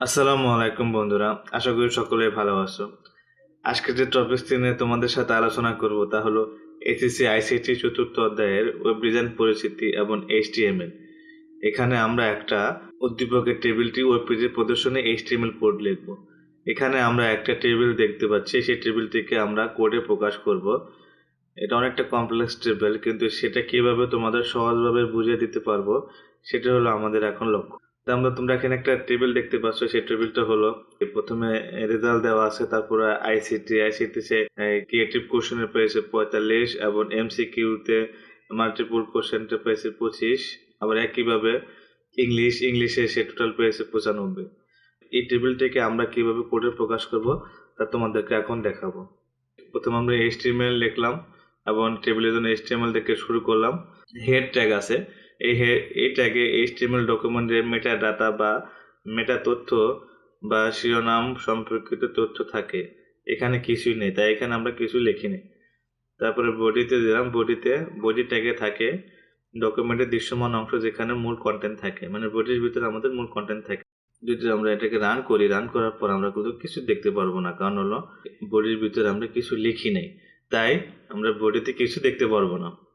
আসসালামু আলাইকুম বন্ধুরা, আশা করি সকলে ভালো আছো। আজকে যে টপিক নিয়ে তোমাদের সাথে আলোচনা করব তা হলো এসএসসি আইসিটি চতুর্থ অধ্যায়ের ওয়েব ডিজাইন পরিস্থিতি এবং এইচটিএমএল এখানে আমরা একটা উদ্দীপকের টেবিলটি ওয়েব পেজে প্রদর্শনে এইচটিএমএল কোড লিখব। এখানে আমরা একটা টেবিল দেখতে পাচ্ছি, সেই টেবিলটিকে আমরা কোডে প্রকাশ করব। এটা অনেকটা কমপ্লেক্স টেবিল কিন্তু সেটা কীভাবে তোমাদের সহজভাবে বুঝিয়ে দিতে পারব, সেটা হলো আমাদের এখন লক্ষ্য। আমরা, তোমরা এখানে একটা টেবিল দেখতে পাচ্ছ, সেই টেবিলটা হলো প্রথমে রেজাল্ট দেওয়া আছে, তারপরে আইসিটি আইসিটি সে ক্রিয়েটিভ কোশ্চেনের পেয়েছে পঁয়তাল্লিশ এবং এমসিকিউতে মাল্টিপুল কোশ্চেনটা পেয়েছে পঁচিশ। আবার একইভাবে ইংলিশ ইংলিশে সে টোটাল পেয়েছে পঁচানব্বই। এই টেবিলটাকে আমরা কীভাবে কোডে প্রকাশ করব, তা তোমাদেরকে এখন দেখাবো। প্রথমে আমরা এইচটিএমএল লিখলাম এবং টেবিলের জন্য এইচটিএমএল থেকে শুরু করলাম। হেড ট্যাগ আছে। এই হে- এই ট্যাগে এইচটিএমএল ডকুমেন্টের মেটা ডাটা বা মেটা তথ্য বা শিরোনাম সম্পর্কিত তথ্য থাকে। এখানে কিছুই নেই, তাই এখানে আমরা কিছু লিখিনি। তারপরে বডিতে দিলাম, বডিতে, বডি ট্যাগে থাকে ডকুমেন্টের দৃশ্যমান অংশ যেখানে মূল কন্টেন্ট থাকে মানে বডির ভিতরে আমাদের মূল কন্টেন্ট থাকে। যদি আমরা এটাকে রান করি রান করার পর আমরা কিন্তু কিছু দেখতে পারব না, কারণ হলো বডির ভিতরে আমরা কিছু লিখি নেই, তাই আমরা বডিতে কিছু দেখতে পারব না।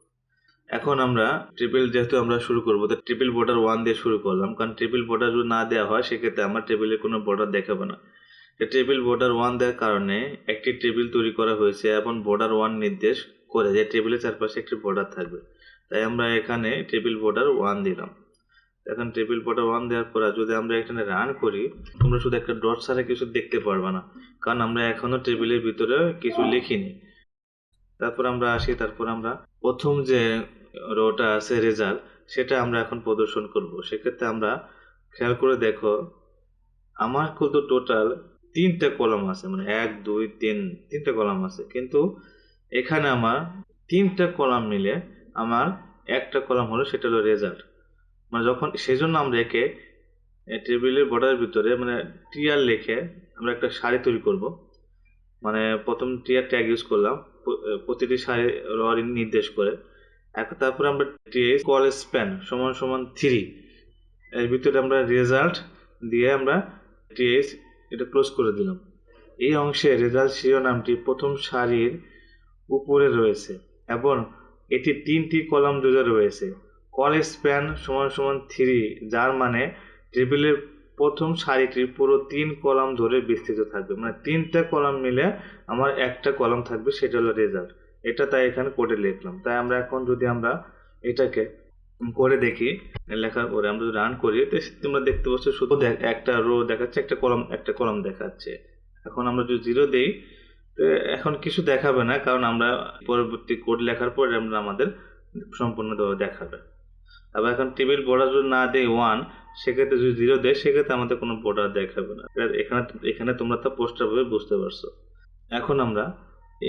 এখন আমরা ট্রিপল যেহেতু আমরা শুরু করব, তো ট্রিপল বর্ডার ওয়ান দিয়ে শুরু করলাম। কারণ ট্রিপল বর্ডার যদি না দেওয়া হয়, সেক্ষেত্রে আমার টেবিলে কোনো বর্ডার দেখাবে না। টেবিল বর্ডার ওয়ান দেওয়ার কারণে একটি টেবিল তৈরি করা হয়েছে এবং বর্ডার ওয়ান নির্দেশ করে যে টেবিলের চারপাশে একটি বর্ডার থাকবে। তাই আমরা এখানে টেবিল বর্ডার ওয়ান দিলাম। এখন টেবিল বর্ডার ওয়ান দেওয়ার পর যদি আমরা এখানে রান করি, তোমরা শুধু একটা ডট ছাড়া কিছু দেখতে পারবে না। কারণ আমরা এখনও টেবিলের ভিতরে কিছু লিখিনি। তারপর আমরা আসি, তারপর আমরা প্রথম যে রোটা আছে রেজাল্ট, সেটা আমরা এখন প্রদর্শন করব। সেক্ষেত্রে আমরা খেয়াল করে দেখো, আমার কিন্তু টোটাল তিনটা কলম আছে মানে এক, দুই, তিন, তিনটা কলম আছে। কিন্তু এখানে আমার তিনটা কলাম মিলে আমার একটা কলাম হলো, সেটা হলো রেজাল্ট মানে যখন, সেজন্য আমরা একে টেবিলের বর্ডারের ভিতরে মানে টিয়ার লিখে আমরা একটা শাড়ি তৈরি করব। মানে প্রথম টিয়ার ট্যাগ ইউজ করলাম প্রতিটি সারি রড নির্দেশ করে। এখন তারপরে আমরা টিএস কল স্প্যান সমান সমান থ্রি এর ভিতরে আমরা রেজাল্ট দিয়ে আমরা টিএস এটা ক্লোজ করে দিলাম। এই অংশে রেজাল্ট শিরোনামটি প্রথম সারির উপরে রয়েছে এবং এটি তিনটি কলাম জুড়ে রয়েছে। কল স্প্যান সমান সমান থ্রি যার মানে টেবিলের প্রথম সারিটির পুরো তিন কলাম ধরে বিস্তৃত থাকবে। মানে তিনটা কলাম মিলে আমার একটা কলাম থাকবে, সেটা হলো রেজাল্ট এটা তাই এখানে কোডে লিখলাম। তাই আমরা এখন যদি আমরা এটাকে করে দেখি, লেখার পরে আমরা যদি রান করি তোমরা দেখতে পাচ্ছ শুধু একটা রো দেখাচ্ছে, একটা কলম একটা কলম দেখাচ্ছে। এখন আমরা যদি জিরো দেই এখন কিছু দেখাবে না, কারণ আমরা পরবর্তী কোড লেখার পরে আমরা আমাদের সম্পূর্ণভাবে দেখাবে। আবার এখন টেবিল বর্ডার যদি না দেয় ওয়ান সেক্ষেত্রে যদি জিরো দেয়, সেক্ষেত্রে আমাদের কোনো বর্ডার দেখাবে না। এখানে এখানে তোমরা তা পোস্টার ভাবে বুঝতে পারছ। এখন আমরা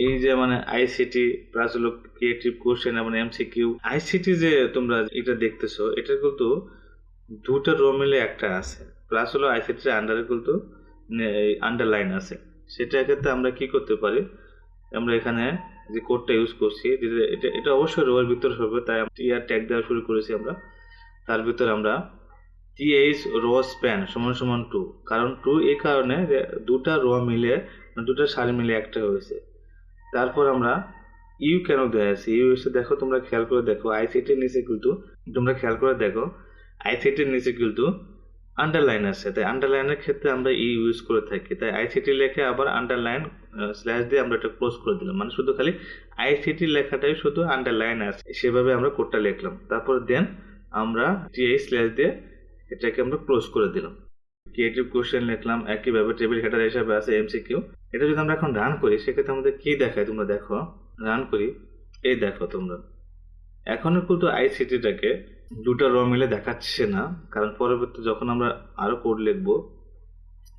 এই যে মানে আইসিটি প্লাস হলো ক্রিয়েটিভ কোশ্চেন এবং এমসিকিউ আইসিটি যে তোমরা এটা দেখতেছো, এটা কিন্তু দুটো রো মিলে একটা আছে। প্লাস হলো আইসিটির আন্ডারে কিন্তু আন্ডারলাইন আছে। সেটা ক্ষেত্রে আমরা কি করতে পারি? আমরা এখানে যে কোডটা ইউজ করছি, এটা এটা অবশ্যই রোয়ের ভিতরে হবে তাই টিআর ট্যাগ দেওয়া শুরু করেছি আমরা। তার ভিতরে আমরা টিএইচ রো স্প্যান সমান সমান টু কারণ টু এই কারণে দুটা রো মিলে, দুটা সারি মিলে একটা হয়েছে। তারপর আমরা ইউ কেন দেওয়া আছে? ইউ এসে দেখো, তোমরা খেয়াল করে দেখো আইসিটির নিচে কিন্তু, তোমরা খেয়াল করে দেখো আইসিটির নিচে কিন্তু আন্ডারলাইন আছে। তাই আন্ডারলাইনের ক্ষেত্রে আমরা ই ইউজ করে থাকি। তাই আইসিটি লেখে আবার আন্ডারলাইন স্ল্যাশ দিয়ে আমরা এটা ক্লোজ করে দিলাম। মানে শুধু খালি আইসিটি লেখাটাই শুধু আন্ডারলাইন আছে। সেভাবে আমরা কোডটা লিখলাম। তারপর দেন আমরা টিআই স্ল্যাশ দিয়ে এটাকে আমরা ক্লোজ করে দিলাম। ক্রিয়েটিভ কোশ্চেন লিখলাম, একইভাবে টেবিল হেডার হিসাবে আছে এমসিকিউ এটা যদি আমরা এখন রান করি, সেক্ষেত্রে আমাদের কি দেখায় তোমরা দেখো? রান করি, এই দেখো তোমরা। এখনও কিন্তু আইসিটিটাকে দুটো র মিলে দেখাচ্ছে না, কারণ পরবর্তী যখন আমরা আরও কোড লিখব,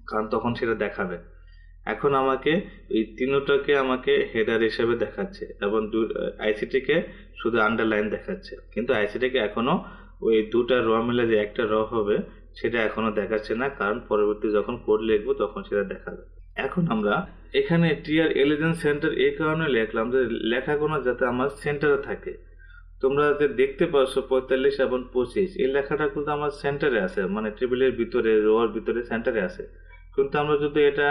কারণ তখন সেটা দেখাবে। এখন আমাকে এই তিনটাকে আমাকে হেডার হিসেবে দেখাচ্ছে এবং আইসিটিকে শুধু আন্ডারলাইন দেখাচ্ছে। কিন্তু আইসিটিকে এখনও ওই দুটা র মিলে যে একটা র হবে, সেটা এখনও দেখাচ্ছে না, কারণ পরবর্তী যখন কোড লিখব তখন সেটা দেখাবে। এখন আমরা এখানে টিআর এলিজেন্স সেন্টার এই কারণে লিখলাম যে লেখাগুলো যাতে আমার সেন্টারে থাকে। তোমরা যে দেখতে পাচ্ছ পঁয়তাল্লিশ এবং পঁচিশ, এই লেখাটা কিন্তু আমার সেন্টারে আছে মানে টেবিলের ভিতরে রোয়ার ভিতরে সেন্টারে আছে। কিন্তু আমরা যদি এটা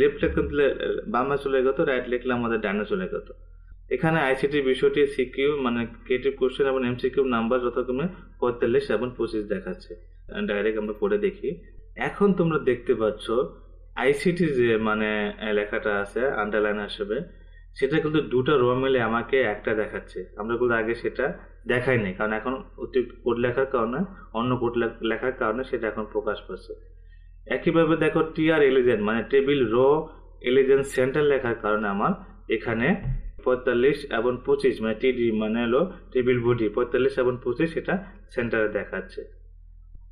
লেফট দিলে বামে চলে যেত রাইট লিখলে আমাদের ডানে চলে যেত এখানে আইসিটি বিষয়টি সিকিউ মানে ক্রিয়েটিভ কোশ্চেন এবং এমসিকিউ নাম্বার যথাক্রমে পঁয়তাল্লিশ এবং পঁচিশ দেখাচ্ছে। ডাইরেক্ট আমরা পড়ে দেখি। এখন তোমরা দেখতে পাচ্ছ আইসিটি যে মানে লেখাটা আছে আন্ডারলাইন হিসেবে সেটা কিন্তু দুটো রো মিলে আমাকে একটা দেখাচ্ছে। আমরা কিন্তু আগে সেটা দেখাই নাই, কারণ এখন অতিরিক্ত কোড লেখার কারণে, অন্য কোড লেখার কারণে সেটা এখন প্রকাশ পাচ্ছে। একইভাবে দেখো টিআর এলিজেন্ট মানে টেবিল রো এলিজেন্ট সেন্টার লেখার কারণে আমার এখানে পঁয়তাল্লিশ এবং পঁচিশ মানে টিডি মানে হলো টেবিল বডি পঁয়তাল্লিশ এবং পঁচিশ সেটা সেন্টারে দেখাচ্ছে।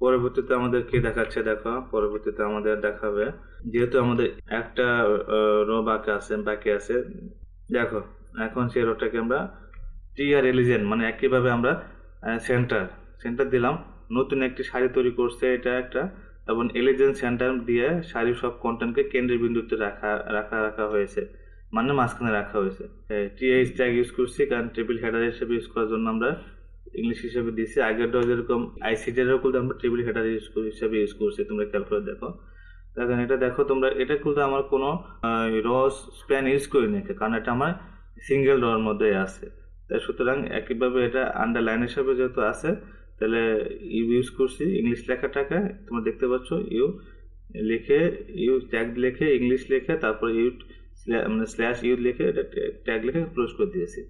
পরবর্তীতে আমাদের কি দেখাচ্ছে দেখো? পরবর্তীতে আমাদের দেখাবে, যেহেতু আমাদের একটা রো বাকি আছে বাকি আছে, দেখো, এখন সেই রোটাকে আমরা টিআর এলিজেন্ট মানে একইভাবে আমরা সেন্টার সেন্টার দিলাম, নতুন একটি শাড়ি তৈরি করছে এটা একটা, এবং এলিজেন্ট সেন্টার দিয়ে শাড়ির সব কন্টেন্টকে কেন্দ্রের বিন্দুতে রাখা রাখা রাখা হয়েছে। মানে মাঝখানে রাখা হয়েছে। টিএইচ ট্যাগ ইউজ করছি, কারণ ট্রিপল হেডার হিসেবে ইউজ করার জন্য আমরা ইংলিশ হিসেবে দিয়েছি। আগেরটাও যেরকম আইসিটিরও কিন্তু আমরা টেবিল হেডার হিসেবে ইউজ করছি, তোমরা খেয়াল করে দেখো। দেখেন এটা দেখো, তোমরা, এটা কিন্তু আমার কোনো রস স্প্যান ইউজ করি না কারণ এটা আমার সিঙ্গেল রর মধ্যে আছে। তাই সুতরাং একইভাবে এটা আন্ডারলাইন হিসাবে যেহেতু আছে, তাহলে ইউ ইউজ করছি ইংলিশ লেখাটাকে, তোমরা দেখতে পাচ্ছ ইউ লিখে ইউ ট্যাগ লিখে ইংলিশ লিখে, তারপর ইউ মানে স্ল্যাশ ইউ লিখে এটা ট্যাগ লিখে ক্লোজ করে দিয়েছি।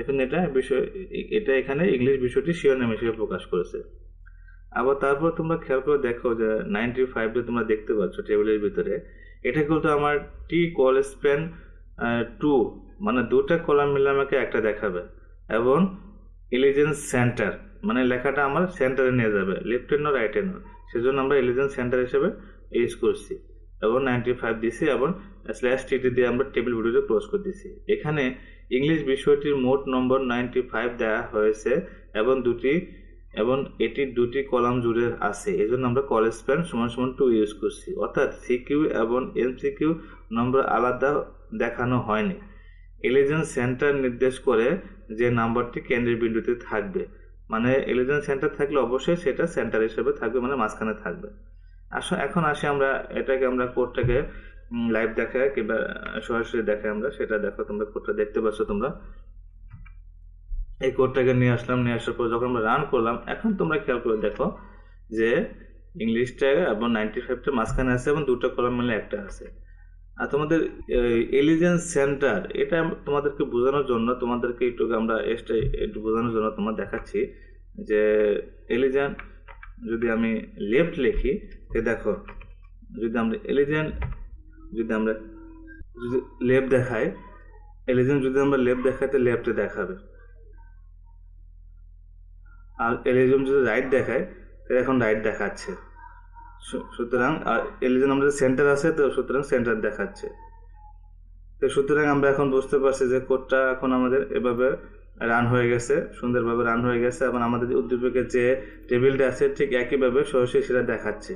এখন এটা বিষয় এটা এখানে ইংলিশ বিষয়টি শিরোনাম হিসেবে প্রকাশ করেছে। আবার তারপর তোমরা খেয়াল করে দেখো যে নাইনটি ফাইভে তোমরা দেখতে পাচ্ছ টেবিলের ভিতরে। এটা কিন্তু আমার টি কল স্প্যান টু মানে দুটা কলাম মিলে আমাকে একটা দেখাবে। এবং ইলিজেন্স সেন্টার মানে লেখাটা আমার সেন্টারে নিয়ে যাবে লেফট হ্যান্ড রাইট হ্যান্ড সেজন্য আমরা ইলিজেন্স সেন্টার হিসেবে ইউজ করছি। এবং নাইনটি ফাইভ দিছি এবং স্ল্যাশ টিটি দিয়ে আমরা টেবিল ভিডিওতে ক্লোজ করে দিছি এখানে ইংলিশ বিষয়টির মোট নম্বর নাইনটি ফাইভ দেওয়া হয়েছে এবং দুটি, এবং এটির দুটি কলাম জুড়ে আছে। জন্য আমরা কলেজ স্প্যান সমান সমান টু ইউজ করছি। অর্থাৎ সিকিউ এবং এমসিকিউ নম্বর আলাদা দেখানো হয়নি। এলিজেন্স সেন্টার নির্দেশ করে যে নাম্বারটি কেন্দ্রের বিন্দুতে থাকবে। মানে এলিজেন্স সেন্টার থাকলে অবশ্যই সেটা সেন্টার হিসেবে থাকবে মানে মাঝখানে থাকবে। আসো, এখন আসি আমরা এটাকে, আমরা কোডটাকে লাইভ দেখায় কিংবা সরাসরি দেখায় আমরা, সেটা দেখো তোমরা কোডটা দেখতে পাচ্ছ তোমরা। এই কোডটাকে নিয়ে আসলাম, নিয়ে আসার পর যখন আমরা রান করলাম, এখন তোমরা খেয়াল করে দেখো যে ইংলিশটা এবং নাইনটি ফাইভটা মাঝখানে আছে এবং দুটো কলাম মিলে একটা আছে। আর তোমাদের এলিজেন্স সেন্টার এটা তোমাদেরকে বোঝানোর জন্য, তোমাদেরকে একটু আমরা এক্সট্রা একটু বোঝানোর জন্য তোমার দেখাচ্ছি যে এলিজেন্ট যদি আমি লেফট লিখি, তো দেখো, যদি আমরা এলিজেন্ট যদি আমরা যদি লেফট দেখাই এলিজেন্ট যদি আমরা লেফট দেখাই তো লেফটে দেখাবে। আর এলিজম যদি রাইট দেখায়, তাহলে এখন রাইট দেখাচ্ছে। সুতরাং, আর এলিজন আমাদের সেন্টার আছে, তো সুতরাং সেন্টার দেখাচ্ছে। তো সুতরাং আমরা এখন বুঝতে পারছি যে কোডটা এখন আমাদের এভাবে রান হয়ে গেছে, সুন্দরভাবে রান হয়ে গেছে। এবং আমাদের উদ্দীপকের যে টেবিলটা আছে, ঠিক একইভাবে সরাসরি সেটা দেখাচ্ছে।